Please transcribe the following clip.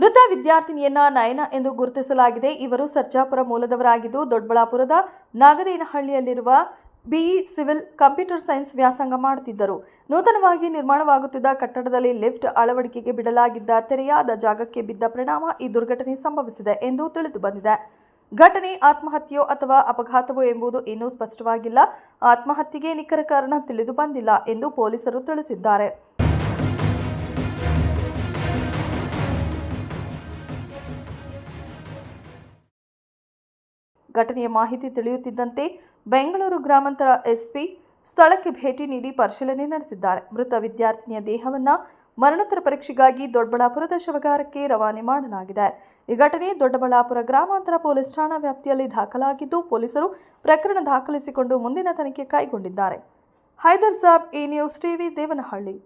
ಮೃತ ವಿದ್ಯಾರ್ಥಿನಿಯನ್ನ ನಯನ ಎಂದು ಗುರುತಿಸಲಾಗಿದೆ. ಇವರು ಸರ್ಜಾಪುರ ಮೂಲದವರಾಗಿದ್ದು ದೊಡ್ಡಬಳ್ಳಾಪುರದ ನಾಗದೇನಹಳ್ಳಿಯಲ್ಲಿರುವ ಬಿಇ ಸಿವಿಲ್ ಕಂಪ್ಯೂಟರ್ ಸೈನ್ಸ್ ವ್ಯಾಸಂಗ ಮಾಡುತ್ತಿದ್ದರು. ನೂತನವಾಗಿ ನಿರ್ಮಾಣವಾಗುತ್ತಿದ್ದ ಕಟ್ಟಡದಲ್ಲಿ ಲಿಫ್ಟ್ ಅಳವಡಿಕೆಗೆ ಬಿಡಲಾಗಿದ್ದ ತೆರೆಯಾದ ಜಾಗಕ್ಕೆ ಬಿದ್ದ ಪರಿಣಾಮ ಈ ದುರ್ಘಟನೆ ಸಂಭವಿಸಿದೆ ಎಂದು ತಿಳಿದು ಬಂದಿದೆ. ಘಟನೆ, ಆತ್ಮಹತ್ಯೆಯೋ ಅಥವಾ ಅಪಘಾತವೋ ಎಂಬುದು ಇನ್ನೂ ಸ್ಪಷ್ಟವಾಗಿಲ್ಲ. ಆತ್ಮಹತ್ಯೆಗೆ ನಿಖರ ಕಾರಣ ತಿಳಿದು ಬಂದಿಲ್ಲ ಎಂದು ಪೊಲೀಸರು ತಿಳಿಸಿದ್ದಾರೆ. ಘಟನೆಯ ಮಾಹಿತಿ ತಿಳಿಯುತ್ತಿದ್ದಂತೆ ಬೆಂಗಳೂರು ಗ್ರಾಮಾಂತರ ಎಸ್ಪಿ ಸ್ಥಳಕ್ಕೆ ಭೇಟಿ ನೀಡಿ ಪರಿಶೀಲನೆ ನಡೆಸಿದ್ದಾರೆ. ಮೃತ ವಿದ್ಯಾರ್ಥಿನಿಯ ದೇಹವನ್ನು ಮರಣೋತ್ತರ ಪರೀಕ್ಷೆಗಾಗಿ ದೊಡ್ಡಬಳ್ಳಾಪುರದ ಶವಗಾರಕ್ಕೆ ರವಾನೆ ಮಾಡಲಾಗಿದೆ. ಈ ಘಟನೆ ದೊಡ್ಡಬಳ್ಳಾಪುರ ಗ್ರಾಮಾಂತರ ಪೊಲೀಸ್ ಠಾಣಾ ವ್ಯಾಪ್ತಿಯಲ್ಲಿ ದಾಖಲಾಗಿದ್ದು, ಪೊಲೀಸರು ಪ್ರಕರಣ ದಾಖಲಿಸಿಕೊಂಡು ಮುಂದಿನ ತನಿಖೆ ಕೈಗೊಂಡಿದ್ದಾರೆ. Haider Saab, A news TV, Devanahalli.